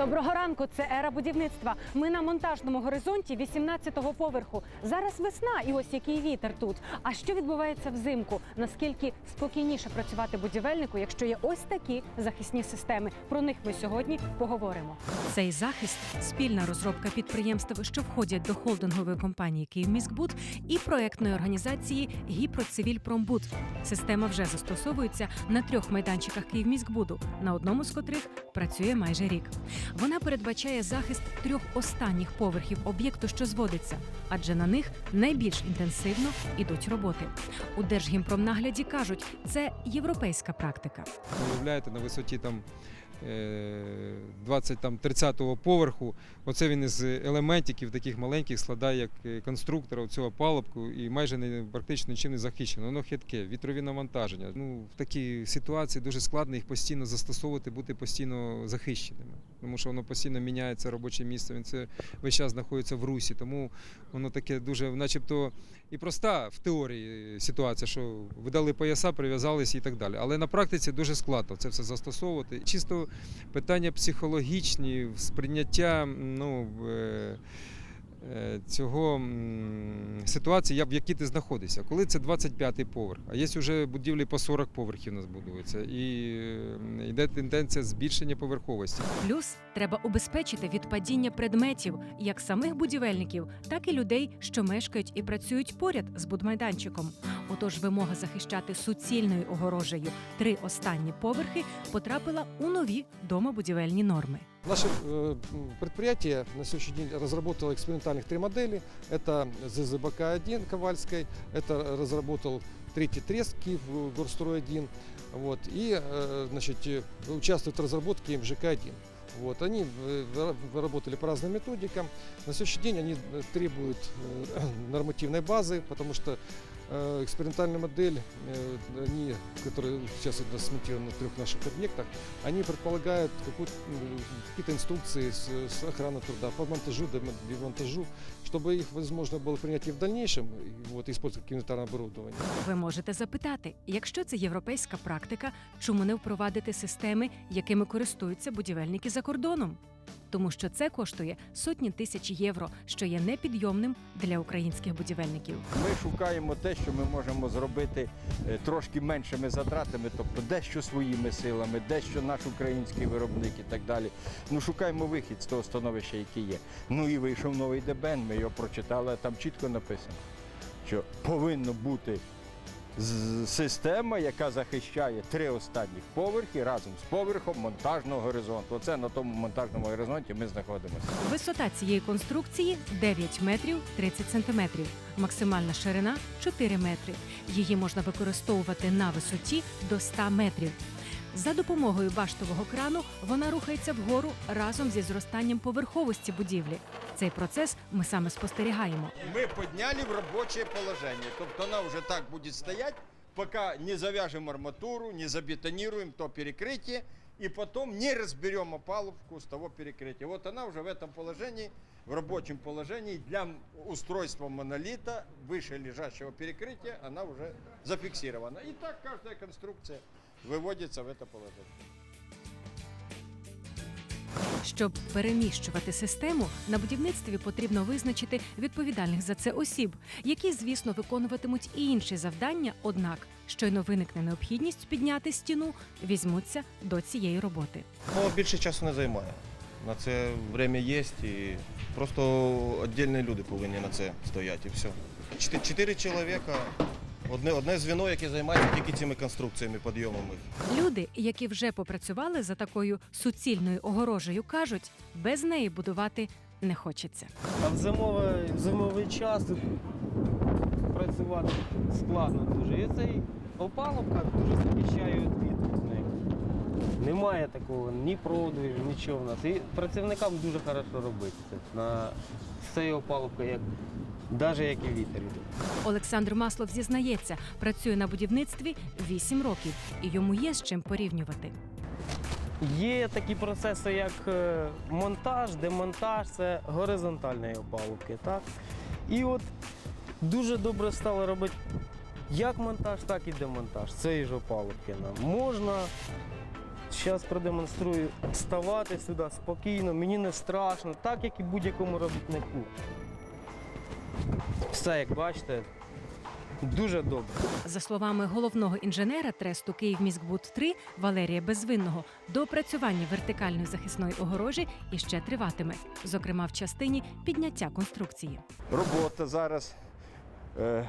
Доброго ранку, це ера будівництва. Ми на монтажному горизонті 18-го поверху. Зараз весна, і ось який вітер тут. А що відбувається взимку? Наскільки спокійніше працювати будівельнику, якщо є ось такі захисні системи? Про них ми сьогодні поговоримо. Цей захист спільна розробка підприємств, що входять до холдингової компанії «Київміськбуд» і проектної організації «Гіпроцивільпромбуд». Система вже застосовується на трьох майданчиках «Київміськбуду», на одному з котрих працює майже рік. Вона передбачає захист трьох останніх поверхів об'єкту, що зводиться, адже на них найбільш інтенсивно ідуть роботи. У Держгімпромнагляді кажуть, це європейська практика. Уявляєте, на висоті там е, 20 там 30-го поверху. Оце він із елементиків таких маленьких складає як е, конструктора цього палубку і майже не практично нічим не захищено. Воно хитке, вітрові навантаження. Ну в такій ситуації дуже складно їх постійно застосовувати, бути постійно захищеними, тому що воно постійно міняється робоче місце. Він це весь час знаходиться в русі, тому воно таке дуже, начебто, і проста в теорії ситуація, що видали пояса, прив'язалися і так далі. Але на практиці дуже складно це все застосовувати. Чисто питання психологічні, сприйняття ну, е, цього ситуації, в якій ти знаходишся. Коли це 25-й поверх, а є вже будівлі по 40 поверхів у нас будуються, і е, йде тенденція збільшення поверховості. Плюс треба убезпечити від падіння предметів як самих будівельників, так і людей, що мешкають і працюють поряд з будмайданчиком. Отож, вимога захищати суцільною огорожею три останні поверхи потрапила у нові домобудівельні норми. Наше э, м, предприятие на сегодняшний день разработало экспериментальных три модели. Это ЗЗБК-1 Ковальской, это разработал третий трест Киев э, Горстрой-1. Вот, и э, значит, э, участвует в разработке МЖК-1. Вот, они э, выра- выработали по разным методикам. На сегодняшний день они э, требуют э, нормативной базы, потому что э, экспериментальная модель, э, они, которые сейчас это смонтированы на трех наших объектах, они предполагают какую-то, м, какие-то инструкции с, с охраны труда по монтажу, демо- демонтажу, чтобы их возможно было принять и в дальнейшем, и вот, использовать как инвентарное оборудование. Ви можете запитати, якщо це європейська практика, чому не впровадити системи, якими користуються будівельники за кордоном? Тому що це коштує сотні тисяч євро, що є непідйомним для українських будівельників. Ми шукаємо те, що ми можемо зробити е, трошки меншими затратами, тобто дещо своїми силами, дещо наш український виробник і так далі. Ну, шукаємо вихід з того становища, яке є. Ну і вийшов новий ДБН, ми його прочитали, там чітко написано, що повинна бути система, яка захищає три останніх поверхи разом з поверхом монтажного горизонту. Оце на тому монтажному горизонті ми знаходимося. Висота цієї конструкції 9 метрів 30 сантиметрів, максимальна ширина 4 метри. Її можна використовувати на висоті до 100 метрів. За допомогою баштового крану вона рухається вгору разом зі зростанням поверховості будівлі. Цей процес ми саме спостерігаємо. Мы подняли в рабочее положение. Тобто она уже так будет стоять, пока не завяжем арматуру, не забетонируем то перекрытие, и потом не разберем опалубку с того перекрытия. Вот она уже в этом положении, в рабочем положении для устройства монолита выше лежащего перекрытия, она уже зафиксирована. И так каждая конструкция выводится в это положение. Щоб переміщувати систему, на будівництві потрібно визначити відповідальних за це осіб, які, звісно, виконуватимуть і інші завдання. Однак, щойно виникне необхідність підняти стіну, візьмуться до цієї роботи. Ну, більше часу не займає. На це время є і просто віддільні люди повинні на це стояти і все. Чотири, чотири чоловіка, одне, одне звіно, яке займається тільки цими конструкціями, підйомом їх. Люди, які вже попрацювали за такою суцільною огорожею, кажуть, без неї будувати не хочеться. А в зимовий, в зимовий час працювати складно дуже. І цей опалубка дуже захищає від вітру з. Немає такого ні продуїв, нічого в нас. І працівникам дуже хорошо робити це. На з цією опалубкою, як, навіть як і вітер йде. Олександр Маслов зізнається, працює на будівництві 8 років, і йому є з чим порівнювати. Є такі процеси, як е, монтаж, демонтаж, це горизонтальної опалубки. Так? І от дуже добре стало робити як монтаж, так і демонтаж цієї ж опалубки нам. Можна Зараз продемонструю ставати сюди спокійно, мені не страшно, так як і будь-якому робітнику. Все, як бачите, дуже добре. За словами головного інженера тресту «Київміськбуд-3» Валерія Безвинного, доопрацювання вертикальної захисної огорожі іще триватиме, зокрема в частині підняття конструкції. Робота зараз е,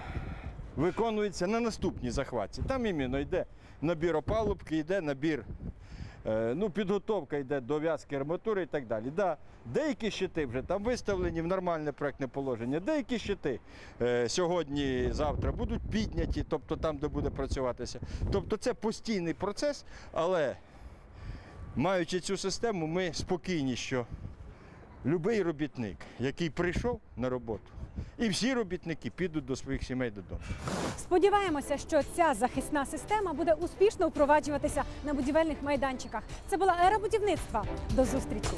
виконується на наступній захватці. Там іменно йде набір опалубки, йде набір, ну, підготовка йде до в'язки арматури і так далі. Да, деякі щити вже там виставлені в нормальне проектне положення, деякі щити е, сьогодні, завтра будуть підняті, тобто там, де буде працюватися. Тобто це постійний процес, але маючи цю систему, ми спокійні, що Любий робітник, який прийшов на роботу, і всі робітники підуть до своїх сімей додому. Сподіваємося, що ця захисна система буде успішно впроваджуватися на будівельних майданчиках. Це була ера будівництва. До зустрічі!